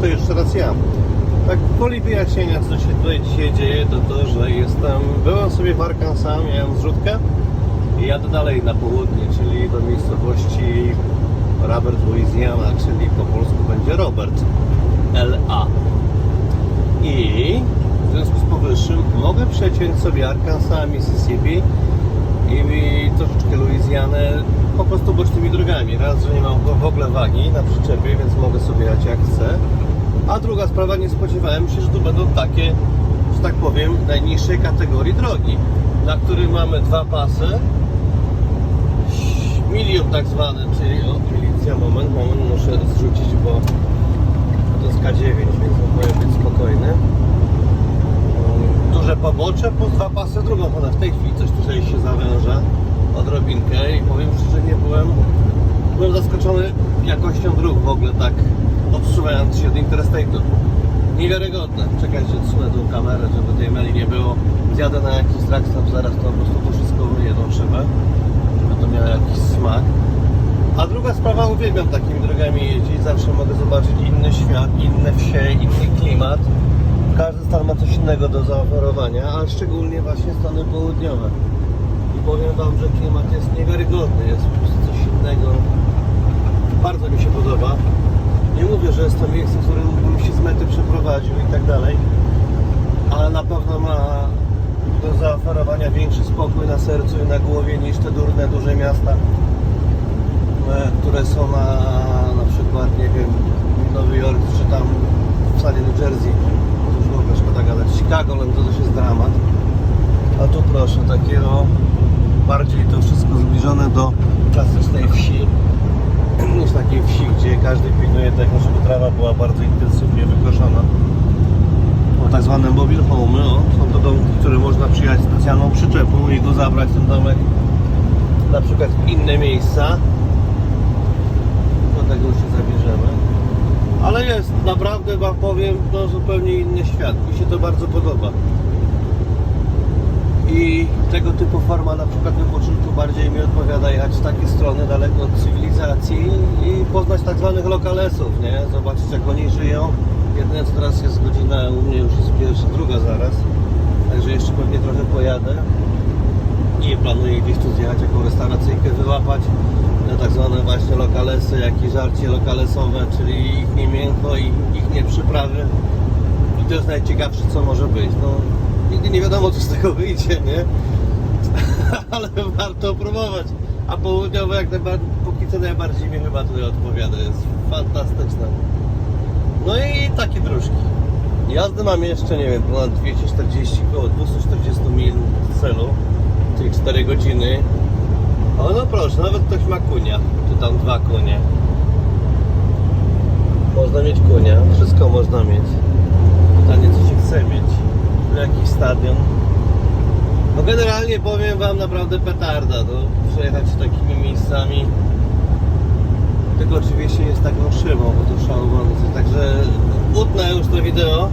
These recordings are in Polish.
to jeszcze raz ja. Tak woli wyjaśnienia, co się tutaj dzisiaj dzieje, to to, że jestem, byłem sobie w Arkansas, miałem zrzutkę i jadę dalej na południe, czyli do miejscowości Robert, Louisiana, czyli po polsku będzie Robert, LA. I w związku z powyższym mogę przeciąć sobie Arkansas, Mississippi i troszeczkę Luizjanę po prostu bocznymi drogami. Raz, że nie mam w ogóle wagi na przyczepie, więc mogę sobie jechać jak chcę. A druga sprawa, nie spodziewałem się, że to będą takie, że tak powiem, najniższej kategorii drogi, na których mamy dwa pasy, milion tak zwany, czyli o, milicja, moment, moment, muszę zrzucić, bo to jest K9, więc mogę być spokojny. Duże pobocze plus dwa pasy drugą stronę. W tej chwili coś tutaj się zawęża odrobinkę i powiem szczerze, nie byłem, byłem zaskoczony jakością dróg w ogóle tak odsuwając się od Interstate'u. Niewiarygodne. Czekajcie, odsunę tą kamerę, żeby tej meli nie było. Zjadę na jakiś trackstop, zaraz to po prostu to wszystko wyjedą szybę, żeby to miało jakiś smak. A druga sprawa, uwielbiam takimi drogami jeździć, zawsze mogę zobaczyć inny świat, inne wsie, inny klimat. Każdy stan ma coś innego do zaoferowania, a szczególnie właśnie stany południowe. I powiem Wam, że klimat jest niewiarygodny, jest po prostu coś innego. Bardzo mi się podoba. Nie mówię, że jest to miejsce, w którym bym się z mety przeprowadził i tak dalej, ale na pewno ma do zaoferowania większy spokój na sercu i na głowie niż te durne, duże miasta e, które są na na przykład, nie wiem, Nowy Jork, czy tam w stanie New Jersey, to już w ogóle szkoda gadać, Chicago, no to też jest dramat. A tu proszę, takie o, bardziej to wszystko zbliżone do klasycznej wsi, niż takiej wsi, gdzie każdy pilnuje tego, żeby trawa była bardzo intensywnie wykoszona. O, tak zwane mobile home, o, są to domki, które można przyjechać specjalną przyczepą i go zabrać ten domek na przykład w inne miejsca do tego się zabierzemy. Ale jest, naprawdę Wam powiem, no zupełnie inny świat. Mi się to bardzo podoba. I tego typu forma na przykład wypoczynku bardziej mi odpowiada jechać w takie strony daleko od cywilizacji i poznać tak zwanych lokalesów, nie? Zobaczyć jak oni żyją. Jedyne co teraz jest godzina, u mnie już jest pierwsza, druga zaraz. Także jeszcze pewnie trochę pojadę i planuję gdzieś tu zjechać, jaką restauracyjkę wyłapać na tak zwane właśnie lokalesy, jak i żarcie lokalesowe, czyli ich nie i ich nie przyprawy. I to jest najciekawsze, co może być. No, nigdy nie wiadomo, co z tego wyjdzie, nie? Ale warto próbować. A południowe jak najbardziej, póki co najbardziej mi chyba tutaj odpowiada. Jest fantastyczne. No i takie dróżki. Jazdy mam jeszcze, nie wiem, ponad 240, około 240 mil celu, czyli 4 godziny. O no proszę, nawet ktoś ma kunia, czy tam dwa kunie. Można mieć kunia, wszystko można mieć. Pytanie co się chce mieć, jakiś stadion. No generalnie powiem wam naprawdę petarda, to przejechać takimi miejscami. Tylko oczywiście jest taką szybą, bo to szałowący. Także utnę już to wideo.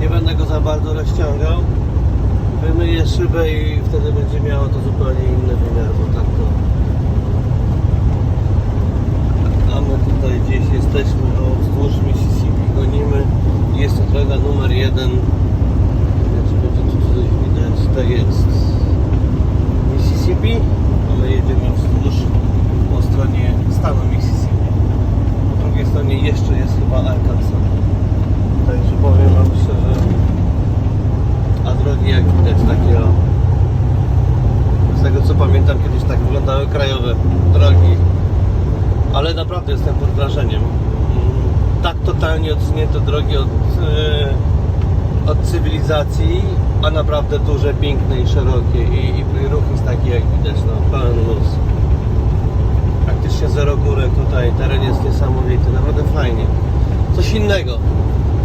Nie będę go za bardzo rozciągał. Wymyję szybę i wtedy będzie miało to zupełnie inny wymiar, bo tak to... A my tutaj gdzieś jesteśmy o, wzdłuż Mississippi, gonimy. Jest to droga numer jeden. Czy będzie tu coś widać? Tak jest. Mississippi, a my jedziemy wzdłuż po stronie stanu Mississippi. Po drugiej stronie jeszcze jest chyba Arkansas. Także powiem Wam szczerze, a drogi jak widać takie o. Z tego co pamiętam kiedyś tak wyglądały krajowe drogi. Ale naprawdę jestem pod wrażeniem. Mm, Tak totalnie odsunięte drogi od, e, od cywilizacji, a naprawdę duże, piękne i szerokie. I, i ruch jest taki jak widać, no pełen luz. Praktycznie zero górek tutaj, teren jest niesamowity, naprawdę fajnie. Coś innego.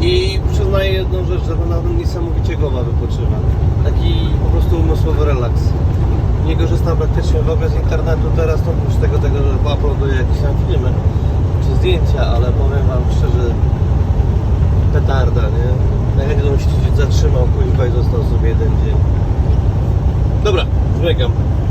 I przyznaję jedną rzecz, że na tym niesamowicie głowa wypoczywa. Taki po prostu umysłowy relaks. Nie korzystam praktycznie w ogóle z internetu teraz, to oprócz tego, tego że uploaduję jakieś tam filmy czy zdjęcia, ale powiem wam szczerze, petarda, nie? Najchętniej bym się zatrzymał, kuźwa i został sobie jeden dzień. Dobra, zmykam.